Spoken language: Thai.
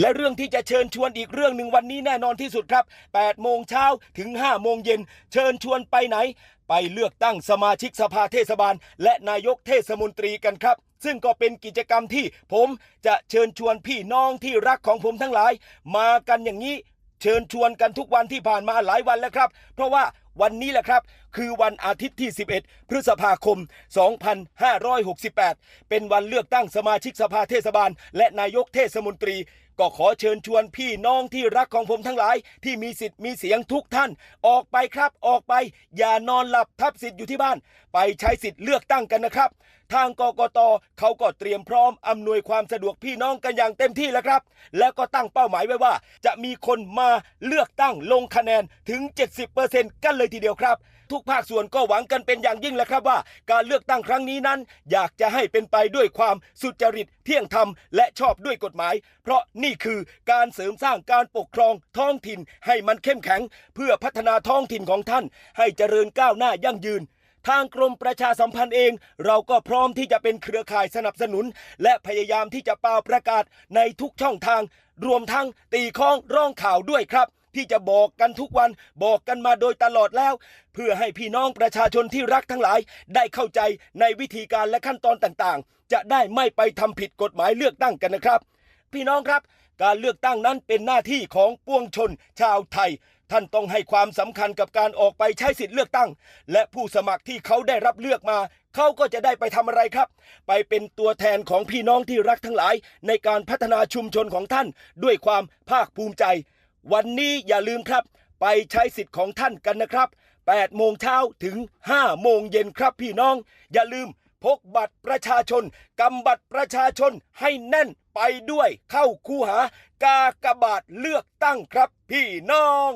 และเรื่องที่จะเชิญชวนอีกเรื่องหนึ่งวันนี้แน่นอนที่สุดครับ 8 โมงเช้าถึง 5 โมงเย็น เชิญชวนไปไหน ไปเลือกตั้งสมาชิกสภาเทศบาล และนายกเทศมนตรีกันครับ ซึ่งก็เป็นกิจกรรมที่ผมจะเชิญชวนพี่น้องที่รักของผมทั้งหลาย มากันอย่างนี้ เชิญชวนกันทุกวันที่ผ่านมาหลายวันแล้วครับ เพราะว่าวันนี้แหละครับ คือวันอาทิตย์ที่ 11 พฤษภาคม 2568 เป็นวันเลือกตั้งสมาชิกสภาเทศบาล และนายกเทศมนตรี ก็ขอเชิญชวนพี่น้องที่รักของผมทั้งหลาย ที่มีสิทธิ์มีเสียงทุกท่าน ออกไปครับออกไป อย่านอนหลับทับสิทธิ์อยู่ที่บ้าน ไปใช้สิทธิ์เลือกตั้งกันนะครับ ทางกกตเขาก็เตรียมพร้อมอำนวยความสะดวกพี่น้องกันอย่างเต็มที่แล้วครับ แล้วก็ตั้งเป้าหมายไว้ว่า จะมีคนมาเลือกตั้งลงคะแนนถึง 70%กันเลยทีเดียวครับ ทุกภาคส่วนก็หวังกันเป็นอย่างยิ่งแหละครับว่า การเลือกตั้งครั้งนี้นั้น อยากจะให้เป็นไปด้วยความสุจริตเที่ยงธรรมและชอบด้วยกฎหมาย เพราะนี่ี่คือการเสริมสร้างการปกครองท้องถิ่นให้มันเข้มแข็ง เพื่อพัฒนาท้องถิ่นของท่าน ให้เจริญก้าวหน้ายั่งยืน ทางกรมประชาสัมพันธ์เอง เราก็พร้อมที่จะเป็นเครือข่ายสนับสนุน และพยายามที่จะเป่าประกาศในทุกช่องทาง รวมทั้งตีข้องร้องข่าวด้วยครับที่จะบอกกันทุกวันบอกกันมาโดยตลอดแล้ว เพื่อให้พี่น้องประชาชนที่รักทั้งหลาย ได้เข้าใจในวิธีการและขั้นตอนต่างๆ จะได้ไม่ไปทำผิดกฎหมายเลือกตั้งกันนะครับ พี่น้องครับ การเลือกตั้งนั้นเป็นหน้าที่ของปวงชนชาวไทย ท่านต้องให้ความสำคัญกับการออกไปใช้สิทธิ์เลือกตั้ง และผู้สมัครที่เขาได้รับเลือกมา เขาก็จะได้ไปทำอะไรครับ ไปเป็นตัวแทนของพี่น้องที่รักทั้งหลาย ในการพัฒนาชุมชนของท่าน ด้วยความภาคภูมิใจ วันนี้อย่าลืมครับ ไปใช้สิทธิ์ของท่านกันนะครับ8โมงเช้าถึง5โมงเย็นครับพี่น้อง อย่าลืม พกบัตรประชาชนกำบัตรประชาชนให้แน่นไปด้วยเข้าคูหากากบาทเลือกตั้งครับพี่น้อง